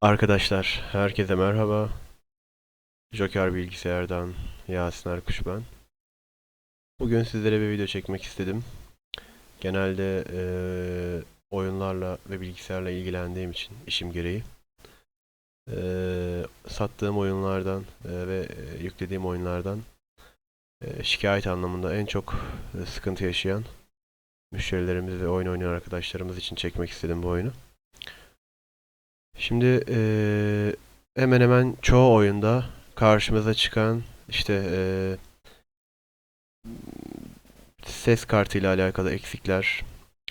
Arkadaşlar, herkese merhaba. Joker Bilgisayar'dan Yasin Erkuş ben. Bugün sizlere bir video çekmek istedim. Genelde eee, oyunlarla ve bilgisayarla ilgilendiğim için işim gereği. eee, sattığım oyunlardan eee, ve yüklediğim oyunlardan eee, şikayet anlamında en çok eee, sıkıntı yaşayan müşterilerimiz ve oyun oynayan arkadaşlarımız için çekmek istedim bu oyunu. Şimdi eee, hemen hemen çoğu oyunda karşımıza çıkan işte eee, ses kartı ile alakalı eksikler,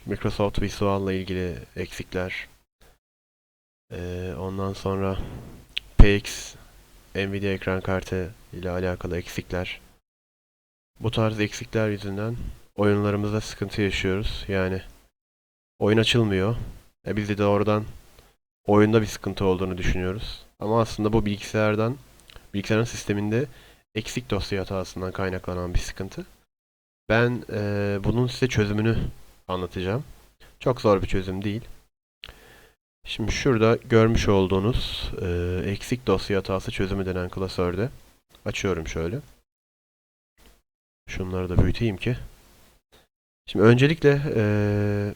Microsoft Visual'la ilgili eksikler, eee, ondan sonra PX, Nvidia ekran kartı ile alakalı eksikler. Bu tarz eksikler yüzünden oyunlarımızda sıkıntı yaşıyoruz. Yani oyun açılmıyor. E biz de doğrudan oyunda bir sıkıntı olduğunu düşünüyoruz. Ama aslında bu bilgisayardan, bilgisayarın sisteminde eksik dosya hatasından kaynaklanan bir sıkıntı. Ben eee, bunun size çözümünü anlatacağım. Çok zor bir çözüm değil. Şimdi şurada görmüş olduğunuz eee, eksik dosya hatası çözümü denen klasörde açıyorum şöyle. Şunları da büyüteyim ki. Şimdi öncelikle eee,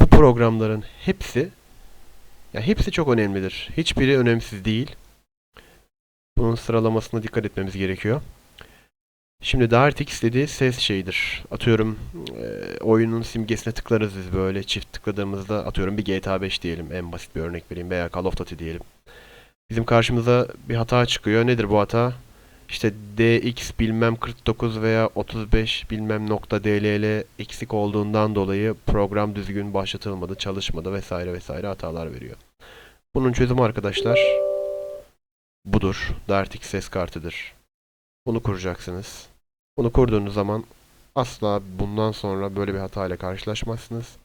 bu programların hepsi ya hepsi çok önemlidir. Hiçbiri önemsiz değil. Bunun sıralamasına dikkat etmemiz gerekiyor. Şimdi DirectX dediği ses şeyidir. Atıyorum e, oyunun simgesine tıklarız biz böyle çift tıkladığımızda atıyorum bir GTA 5 diyelim en basit bir örnek vereyim veya Call of Duty diyelim. Bizim karşımıza bir hata çıkıyor. Nedir bu hata? İşte DX bilmem 49 veya 35 bilmem nokta DLL eksik olduğundan dolayı program düzgün başlatılmadı, çalışmadı vesaire vesaire hatalar veriyor. Bunun çözümü arkadaşlar budur. DirectX ses kartıdır. Bunu kuracaksınız. Bunu kurduğunuz zaman asla bundan sonra böyle bir hata ile karşılaşmazsınız.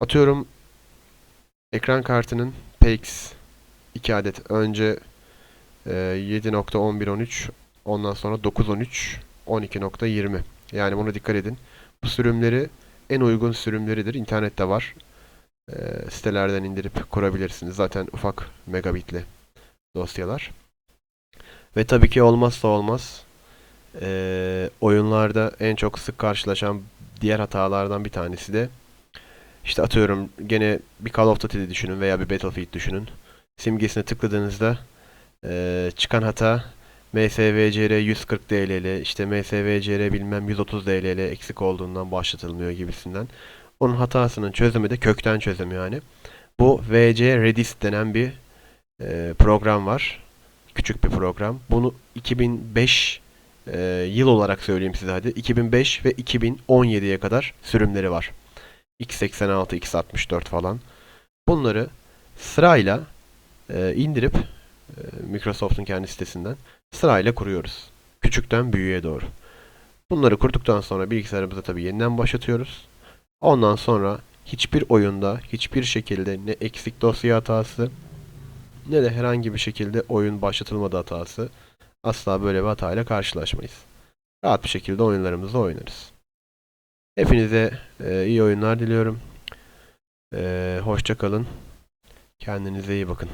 Atıyorum ekran kartının PX 2 adet önce e, 7.1113 ondan sonra 9.13 12.20 yani buna dikkat edin. Bu sürümleri en uygun sürümleridir. İnternette var. E, sitelerden indirip kurabilirsiniz. Zaten ufak megabitli dosyalar. Ve tabii ki olmazsa olmaz eee, oyunlarda en çok sık karşılaşan diğer hatalardan bir tanesi de işte atıyorum gene bir Call of Duty düşünün veya bir Battlefield düşünün. Simgesine tıkladığınızda eee, çıkan hata MSVCR 140 DLL işte MSVCR bilmem 130 DLL eksik olduğundan başlatılmıyor gibisinden. Onun hatasının çözümü de kökten çözüm yani. Bu VC Redis denen bir eee, program var küçük bir program. Bunu 2005 e, yıl olarak söyleyeyim size hadi. 2005 ve 2017'ye kadar sürümleri var. x86, x64 falan. Bunları sırayla e, indirip e, Microsoft'un kendi sitesinden sırayla kuruyoruz. Küçükten büyüğe doğru. Bunları kurduktan sonra bilgisayarımıza tabii yeniden başlatıyoruz. Ondan sonra hiçbir oyunda hiçbir şekilde ne eksik dosya hatası ne de herhangi bir şekilde oyun başlatılmadı hatası. Asla böyle bir hatayla karşılaşmayız. Rahat bir şekilde oyunlarımızı oynarız. Hepinize e, iyi oyunlar diliyorum. E, hoşça kalın. Kendinize iyi bakın.